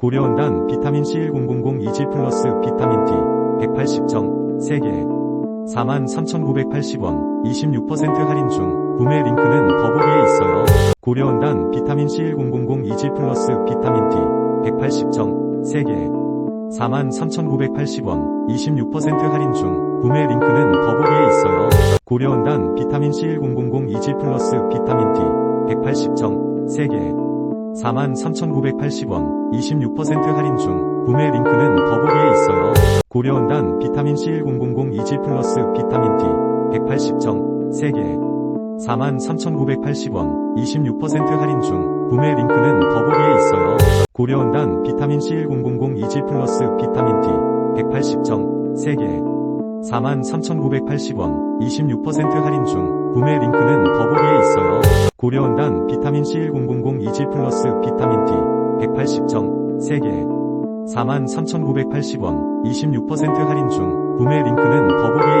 고려온단 비타민 C1000 이지 플러스 비타민 D 180정 3개 43,980원 26% 할인 중 구매 링크는 더보기에 있어요. 고려온단 비타민 C1000 이지 플러스 비타민 D 180정 3개 43,980원 26% 할인 중 구매 링크는 더보기에 있어요. 고려온단 비타민 C1000 이지 플러스 비타민 D 180정 3개 43,980원 26% 할인 중 구매 링크는 더보기에 있어요. 고려온단 비타민 C1000 이지 플러스 비타민 D 180정 3개 43,980원 26% 할인 중 구매 링크는 더보기에 있어요. 고려온단 비타민 C1000 이지 플러스 비타민 D 180정 3개 43,980원 26% 할인 중 구매 링크는 더보기에 있어요. 고려온단 비타민 C1000 이지 플러스 비타민 D 180정 3개 43,980원 26% 할인 중 구매 링크는 더보기에.